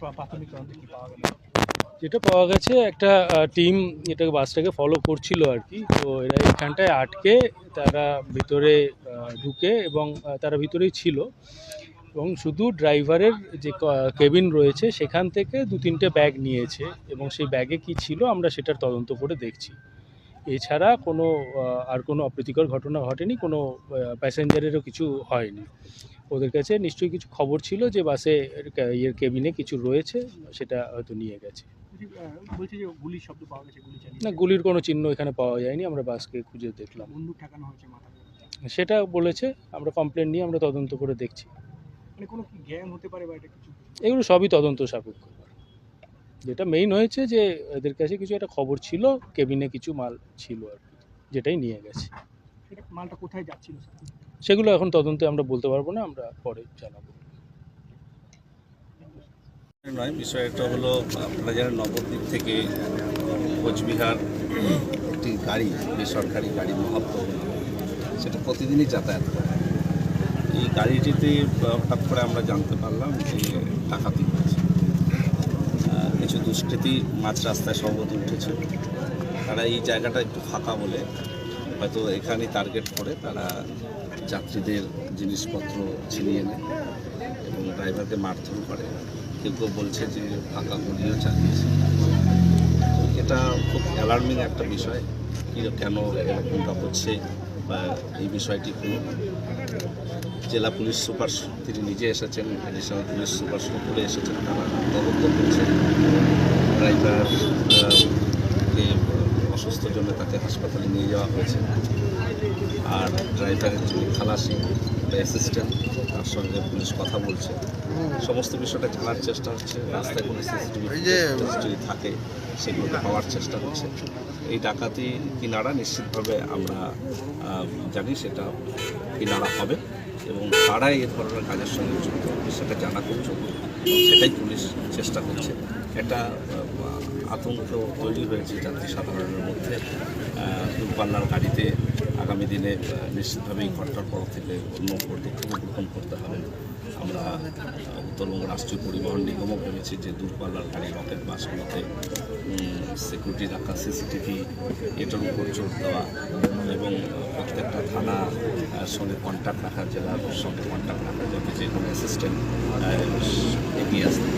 পাওয়া যেটা পাওয়া গেছে, একটা টিম এটাকে বাসটাকে ফলো করছিল আর কি। তো এরা এখানটায় আটকে, তারা ভিতরে ঢুকে এবং তারা ভিতরেই ছিল। এবং শুধু ড্রাইভারের যে কেবিন রয়েছে, সেখান থেকে দু তিনটে ব্যাগ নিয়েছে এবং সেই ব্যাগে কি ছিল আমরা সেটার তদন্ত করে দেখছি। এছাড়া কোনো আর কোনো অপ্রীতিকর ঘটনা ঘটেনি, কোনো প্যাসেঞ্জারেরও কিছু হয়নি। ওদের কাছে নিশ্চয়ই কিছু খবর ছিল যে বাসে ইয়ের কেবিনে কিছু রয়েছে সেটা হয়তো নিয়ে গেছে। না গুলির কোনো চিহ্ন এখানে পাওয়া যায়নি আমরা বাসকে খুঁজে দেখলাম। সেটা বলেছে আমরা কমপ্লেন নিয়ে আমরা তদন্ত করে দেখছি। মানে এগুলো সবই তদন্ত সাপেক্ষ। যেটা মেইন হয়েছে যে এদের কাছে কিছু একটা খবর ছিল কেবিনে কিছু মাল ছিল আর কি যেটাই নিয়ে গেছে। মালটা কোথায় যাচ্ছিল? সেগুলো এখন তদন্তে আমরা বলতে পারব না, আমরা পরে জানাব। নয়, বিষয়টা হলো আপনারা জানেন নবদ্বীপ থেকে কোচবিহার একটি গাড়ি, বেসরকারি গাড়ি মহাপ্রভু সেটা প্রতিদিনই যাতায়াত করে। এই গাড়িটিতে হঠাৎ করে আমরা জানতে পারলাম যে ডাকাতি হয়েছে। কিছু দুষ্কৃতী মাঝ রাস্তায় সম্ভবত উঠেছে। তারা এই জায়গাটা একটু ফাঁকা বলে হয়তো এখানেই টার্গেট করে, তারা যাত্রীদের জিনিসপত্র ছিনিয়ে নেয় এবং ড্রাইভারকে মারধর করে। কেউ কেউ বলছে যে ফাঁকা গুলিও চালিয়েছে। এটা খুব অ্যালার্মিং একটা বিষয় কেন এরকমটা হচ্ছে বা এই বিষয়টি কোনো। জেলা পুলিশ সুপার, তিনি নিজে এসেছেন এডিশনাল পুলিশ সুপার করে এসেছেন, তারা তদন্ত করছেন ড্রাইভার জন্য তাকে হাসপাতালে নিয়ে যাওয়া হয়েছে। আর ড্রাইভারের যিনি খালাসি বা অ্যাসিস্ট্যান্ট তার সঙ্গে পুলিশ কথা বলছে। সমস্ত বিষয়টা জানার চেষ্টা হচ্ছে। রাস্তায় কোনো সিসিটিভি থাকে সেগুলোকে পাওয়ার চেষ্টা হচ্ছে। এই ডাকাতি কিনারা নিশ্চিতভাবে আমরা জানি সেটা কিনারা হবে। এবং তারাই এ ধরনের কাজের সঙ্গে যুক্ত, সেটা জানা খুব সেটাই পুলিশ চেষ্টা করছে। একটা আতঙ্ক তৈরি হয়েছে যাত্রী সাধারণের মধ্যে দূরপাল্লার গাড়িতে আগামী দিনে নিশ্চিতভাবেই ঘটনার পর থেকে অন্য পদক্ষেপ গ্রহণ করতে হবে। আমরা উত্তরবঙ্গ রাষ্ট্রীয় পরিবহন নিগমও ভেবেছি যে দূরপাল্লার গাড়ি, রকেট বাসগুলোতে সিকিউরিটি রাখা সিসিটিভি এটার উপর জোর দেওয়া এবং প্রত্যেকটা থানা সঙ্গে কন্ট্যাক্ট রাখা জেলার সঙ্গে কন্ট্যাক্ট রাখা যাবে যে কোনো অ্যাসিস্ট্যান্ট এগিয়ে আসতে